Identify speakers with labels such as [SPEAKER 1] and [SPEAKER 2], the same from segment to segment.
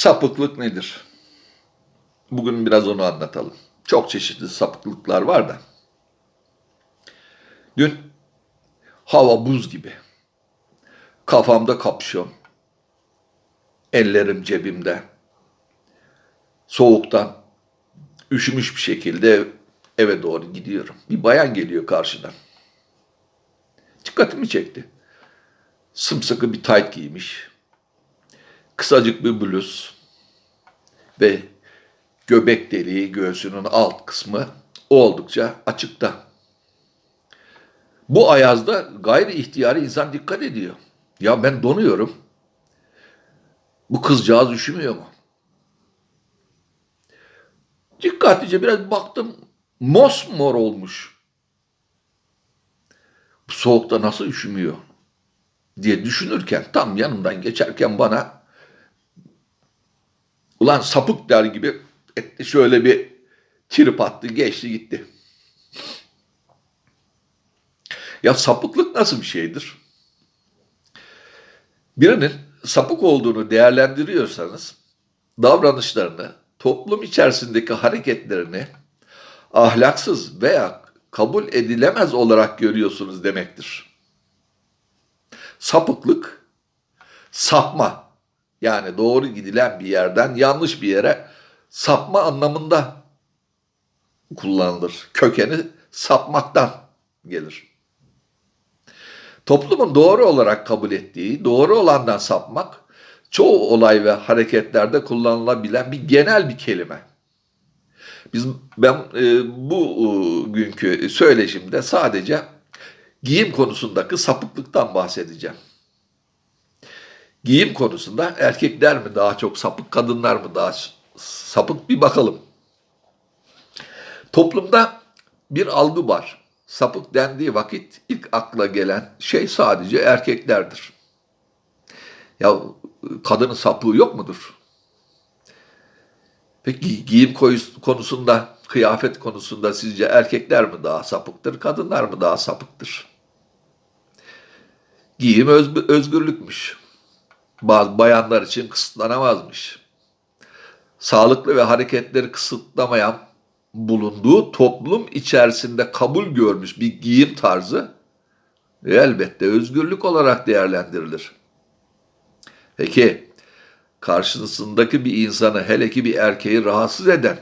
[SPEAKER 1] Sapıklık nedir? Bugün biraz onu anlatalım. Çok çeşitli sapıklıklar var da. Dün hava buz gibi. Kafamda kapşon. Ellerim cebimde. Soğuktan üşümüş bir şekilde eve doğru gidiyorum. Bir bayan geliyor karşıdan. Dikkatimi çekti. Sımsıkı bir tayt giymiş. Kısacık bir bluz ve göbek deliği göğsünün alt kısmı oldukça açıkta. Bu ayazda gayri ihtiyari insan dikkat ediyor. Ya ben donuyorum. Bu kızcağız üşümüyor mu? Dikkatlice biraz baktım. Mosmor olmuş. Bu soğukta nasıl üşümüyor diye düşünürken tam yanımdan geçerken bana ulan sapık der gibi etti şöyle bir trip attı geçti gitti. Ya sapıklık nasıl bir şeydir? Birinin sapık olduğunu değerlendiriyorsanız davranışlarını, toplum içerisindeki hareketlerini ahlaksız veya kabul edilemez olarak görüyorsunuz demektir. Sapıklık, sapma yani doğru gidilen bir yerden yanlış bir yere sapma anlamında kullanılır. Kökeni sapmaktan gelir. Toplumun doğru olarak kabul ettiği, doğru olandan sapmak, çoğu olay ve hareketlerde kullanılabilen bir genel bir kelime. Biz ben e, bu e, günkü söyleşimde sadece giyim konusundaki sapıklıktan bahsedeceğim. Giyim konusunda erkekler mi daha çok sapık, kadınlar mı daha sapık bir bakalım. Toplumda bir algı var. Sapık dendiği vakit ilk akla gelen şey sadece erkeklerdir. Ya kadının sapığı yok mudur? Peki giyim konusunda, kıyafet konusunda sizce erkekler mi daha sapıktır, kadınlar mı daha sapıktır? Giyim öz, özgürlükmüş. Bazı bayanlar için kısıtlanamazmış. Sağlıklı ve hareketleri kısıtlamayan bulunduğu toplum içerisinde kabul görmüş bir giyim tarzı elbette özgürlük olarak değerlendirilir. Peki karşısındaki bir insanı hele ki bir erkeği rahatsız eden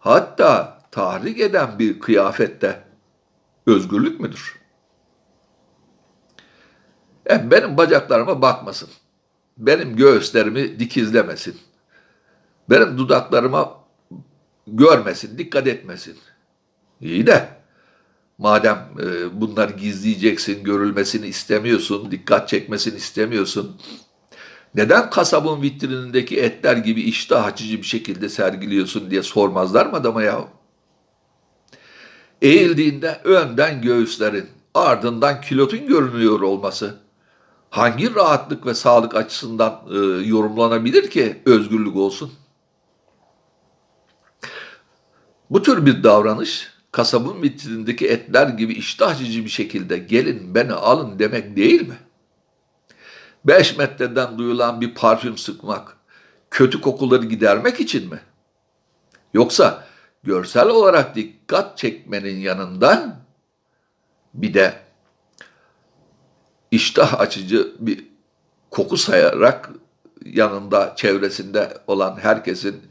[SPEAKER 1] hatta tahrik eden bir kıyafette özgürlük müdür? E, benim bacaklarıma bakmasın. Benim göğüslerimi dikizlemesin. Benim dudaklarıma görmesin, dikkat etmesin. İyi de madem e, bunları gizleyeceksin, görülmesini istemiyorsun, dikkat çekmesini istemiyorsun. Neden kasabın vitrinindeki etler gibi iştah açıcı bir şekilde sergiliyorsun diye sormazlar mı adama ya? Eğildiğinde önden göğüslerin, ardından kilotun görünüyor olması hangi rahatlık ve sağlık açısından e, yorumlanabilir ki özgürlük olsun? Bu tür bir davranış kasabın vitrinindeki etler gibi iştah açıcı bir şekilde gelin beni alın demek değil mi? Beş metreden duyulan bir parfüm sıkmak, kötü kokuları gidermek için mi? Yoksa görsel olarak dikkat çekmenin yanında bir de iştah açıcı bir koku sayarak yanında çevresinde olan herkesin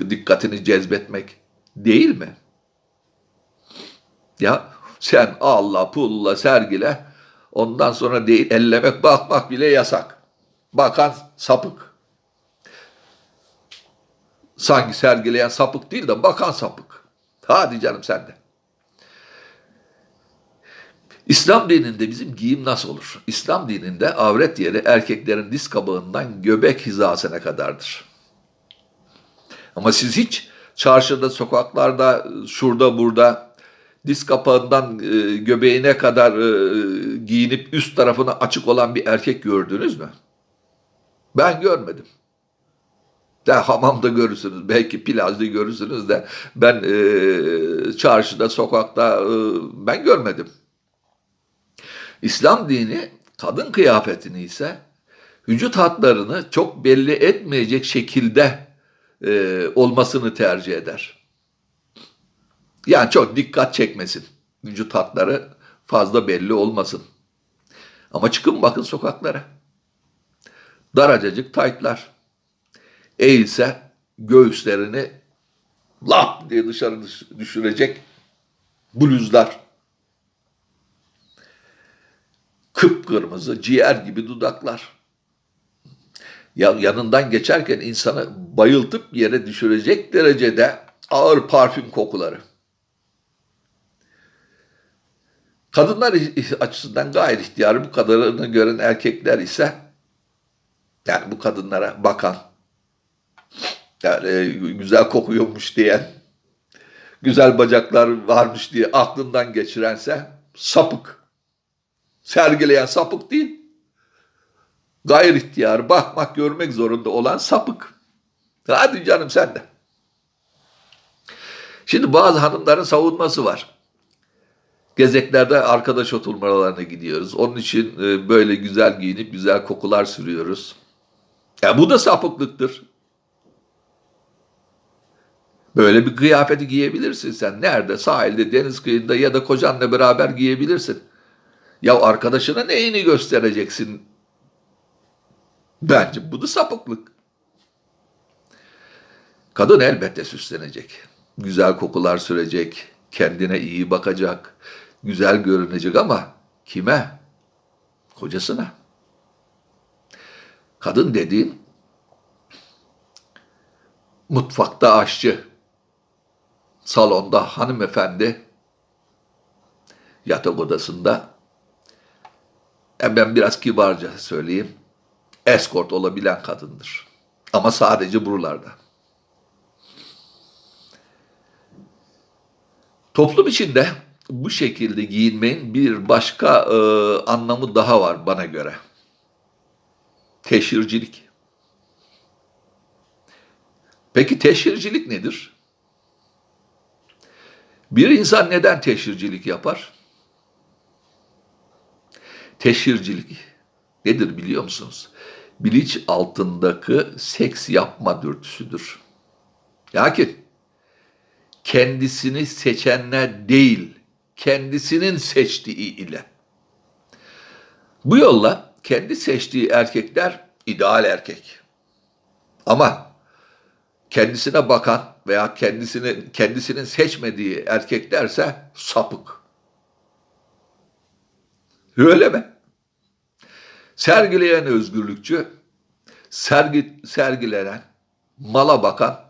[SPEAKER 1] e, dikkatini cezbetmek değil mi? Ya sen Allah pulla sergile ondan sonra değil ellemek bakmak bile yasak. Bakan sapık. Sanki sergileyen sapık değil de bakan sapık. Hadi canım sen de. İslam dininde bizim giyim nasıl olur? İslam dininde avret yeri erkeklerin diz kabağından göbek hizasına kadardır. Ama siz hiç çarşıda, sokaklarda, şurada burada diz kapağından e, göbeğine kadar e, giyinip üst tarafına açık olan bir erkek gördünüz mü? Ben görmedim. De hamamda görürsünüz, belki plajda görürsünüz de ben e, çarşıda, sokakta e, ben görmedim. İslam dini kadın kıyafetini ise vücut hatlarını çok belli etmeyecek şekilde e, olmasını tercih eder. Yani çok dikkat çekmesin. Vücut hatları fazla belli olmasın. Ama çıkın bakın sokaklara. Daracacık taytlar. Eğilse göğüslerini lap diye dışarı düş- düşürecek bluzlar. Kıpkırmızı, ciğer gibi dudaklar. Ya yanından geçerken insanı bayıltıp yere düşürecek derecede ağır parfüm kokuları. Kadınlar açısından gayet ihtiyarı bu kadarını gören erkekler ise yani bu kadınlara bakan yani güzel kokuyormuş diyen güzel bacaklar varmış diye aklından geçirense sapık. Sergileyen sapık değil. Gayri ihtiyar bakmak görmek zorunda olan sapık. Hadi canım sen de. Şimdi bazı hanımların savunması var. Gezeklerde arkadaş oturmalarına gidiyoruz. Onun için e, böyle güzel giyinip güzel kokular sürüyoruz. Ya bu da sapıklıktır. Böyle bir kıyafeti giyebilirsin sen. Nerede? Sahilde, deniz kıyında ya da kocanla beraber giyebilirsin. Ya arkadaşına neyini göstereceksin? Bence bu da sapıklık. Kadın elbette süslenecek. Güzel kokular sürecek. Kendine iyi bakacak. Güzel görünecek ama kime? Kocasına. Kadın dediğin mutfakta aşçı, salonda hanımefendi, yatak odasında e ben biraz kibarca söyleyeyim, eskort olabilen kadındır. Ama sadece buralarda. Toplum içinde bu şekilde giyinmenin bir başka e, anlamı daha var bana göre. Teşhircilik. Peki teşhircilik nedir? Bir insan neden teşhircilik yapar? Teşhircilik nedir biliyor musunuz? Bilinç altındaki seks yapma dürtüsüdür. Lakin kendisini seçenler değil, kendisinin seçtiği ile. Bu yolla kendi seçtiği erkekler ideal erkek. Ama kendisine bakan veya kendisini kendisinin seçmediği erkeklerse sapık. Öyle mi? Sergileyen özgürlükçü, sergi, sergilenen, mala bakan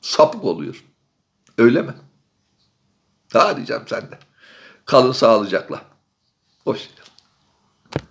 [SPEAKER 1] sapık oluyor. Öyle mi? Daha diyeceğim sen de. Kalın sağlıcakla. Hoş.